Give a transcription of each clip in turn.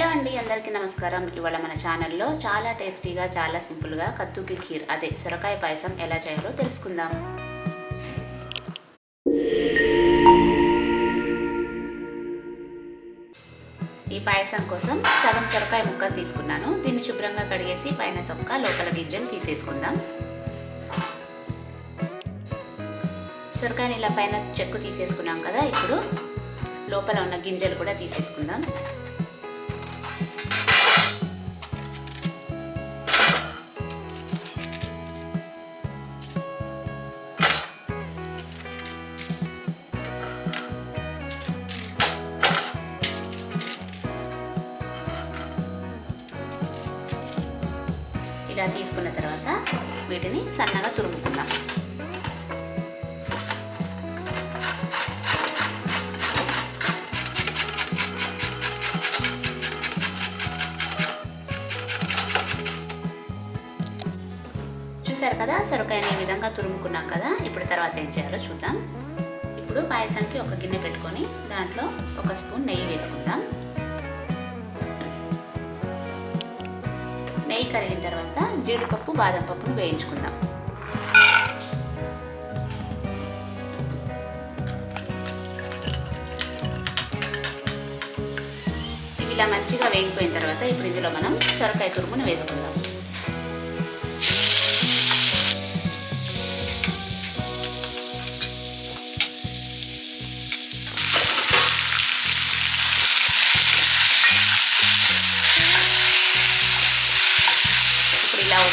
Hello అండి అందరికీ నమస్కారం. ఇవాళ మన ఛానల్లో చాలా టేస్టీగా చాలా సింపుల్గా కత్తుకి ఖీర్ అదే సొరకాయ పాయసం ఎలా చేయాలో తెలుసుకుందాం. ఈ పాయసం కోసం సగం సొరకాయ ముక్క తీసుకున్నాను. దీన్ని శుభ్రంగా కడిగేసి పైన తొక్క లోపల గింజలు తీసేసుకుందాం. సొరకాయని ఇలా పైన చెక్కు తీసేసుకున్నాం కదా ఇప్పుడు లోపల ఉన్న గింజలు కూడా తీసేసుకుందాం. ఇలా తీసుకున్న తర్వాత వీటిని సన్నగా తురుముకుందాం. చూసారు కదా? సొరకాయని ఈ విధంగా తురుముకున్నాం కదా? ఇప్పుడు తర్వాత ఏం చేయాలో చూద్దాం. ఇప్పుడు పాయసంకి ఒక గిన్నె పెట్టుకొని దాంట్లో ఒక స్పూన్ నెయ్యి వేసుకుందాం. నెయ్యి కరిగిన తర్వాత జీడిపప్పు బాదం పప్పును వేయించుకుందాం. ఇలా మంచిగా వేగిపోయిన తర్వాత ఇప్పుడు ఇందులో మనం సొరకాయ తురుమును వేసుకుందాం.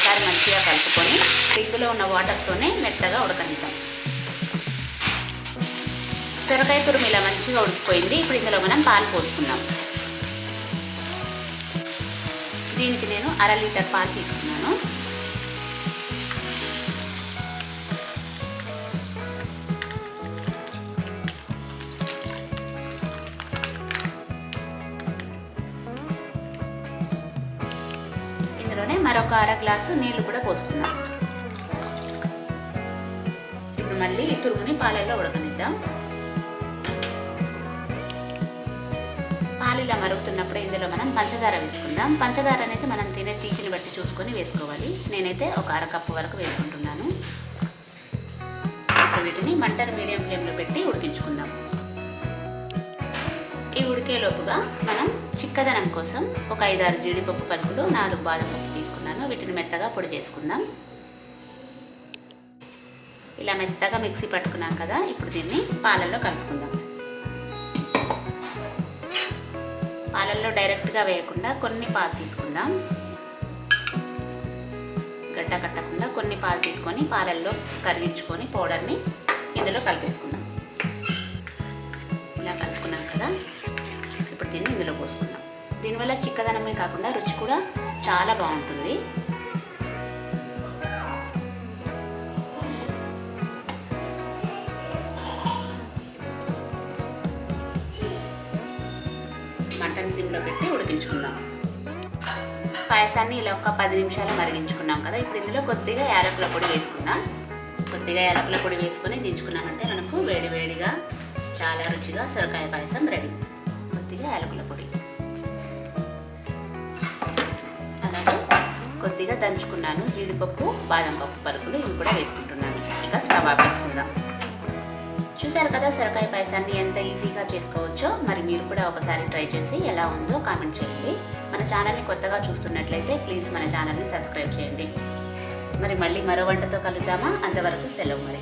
ఒకసారి మంచిగా కలుపుకొని ఇందులో ఉన్న వాటర్తోనే మెత్తగా ఉడకనిద్దాం. సొరకాయ తురుము ఇలా మంచిగా ఉడికిపోయింది. ఇప్పుడు ఇందులో మనం పాలు పోసుకుందాం. దీనికి నేను అర లీటర్ పాలు తీసుకున్నాను. ఇందులోనే మరొక అర గ్లాసు నీళ్ళు కూడా పోసుకుందాం. ఇప్పుడు మళ్ళీ ఈ తురుగుని పాలల్లో ఉడకనిద్దాం. పాలు ఇలా మరుగుతున్నప్పుడు ఇందులో మనం పంచదార వేసుకుందాం. పంచదార అనేది మనం తినే తీపిని బట్టి చూసుకొని వేసుకోవాలి. నేనైతే ఒక అర కప్పు వరకు వేసుకుంటున్నాను. ఇప్పుడు వీటిని మంటను మీడియం ఫ్లేమ్లో పెట్టి ఉడికించుకుందాం. ఈ ఉడికేలోపుగా మనం చిక్కదనం కోసం ఒక ఐదారు జీడిపప్పు పలుకులు నాలుగు బాదం పప్పు తీసుకున్నాను. వీటిని మెత్తగా పొడి చేసుకుందాం. ఇలా మెత్తగా మిక్సీ పట్టుకున్నాం కదా ఇప్పుడు దీన్ని పాలల్లో కలుపుకుందాం. పాలల్లో డైరెక్ట్గా వేయకుండా కొన్ని పాలు తీసుకుందాం. గడ్డ కట్టకుండా కొన్ని పాలు తీసుకొని పాలల్లో కరిగించుకొని పౌడర్ని ఇందులో కలిపేసుకుందాం. ఇప్పుడు దీన్ని ఇందులో పోసుకుందాం. దీనివల్ల చిక్కదనమే కాకుండా రుచి కూడా చాలా బాగుంటుంది. మటన్ సిమ్లో పెట్టి ఉడికించుకుందాం. పాయసాన్ని ఇలా ఒక పది నిమిషాలు మరిగించుకున్నాం కదా ఇప్పుడు ఇందులో కొద్దిగా యాలకుల పొడి వేసుకుందాం. కొద్దిగా యాలకుల పొడి వేసుకొని దించుకున్నామంటే మనకు వేడి వేడిగా చాలా రుచిగా సొరకాయ పాయసం రెడీ. కొద్దిగా దంచుకున్నాను. జీడిపప్పు బాదం పప్పు పరుపులు ఇవి కూడా వేసుకుంటున్నాను. ఇక స్టవ్ ఆపేసుకుందాం. చూశారు కదా సొరకాయ పాయసాన్ని ఎంత ఈజీగా చేసుకోవచ్చో? మరి మీరు కూడా ఒకసారి ట్రై చేసి ఎలా ఉందో కామెంట్ చేయండి. మన ఛానల్ని కొత్తగా చూస్తున్నట్లయితే ప్లీజ్ మన ఛానల్ని సబ్స్క్రైబ్ చేయండి. మరి మళ్ళీ మరో వంటతో కలుద్దామా? అంతవరకు సెలవు మరి.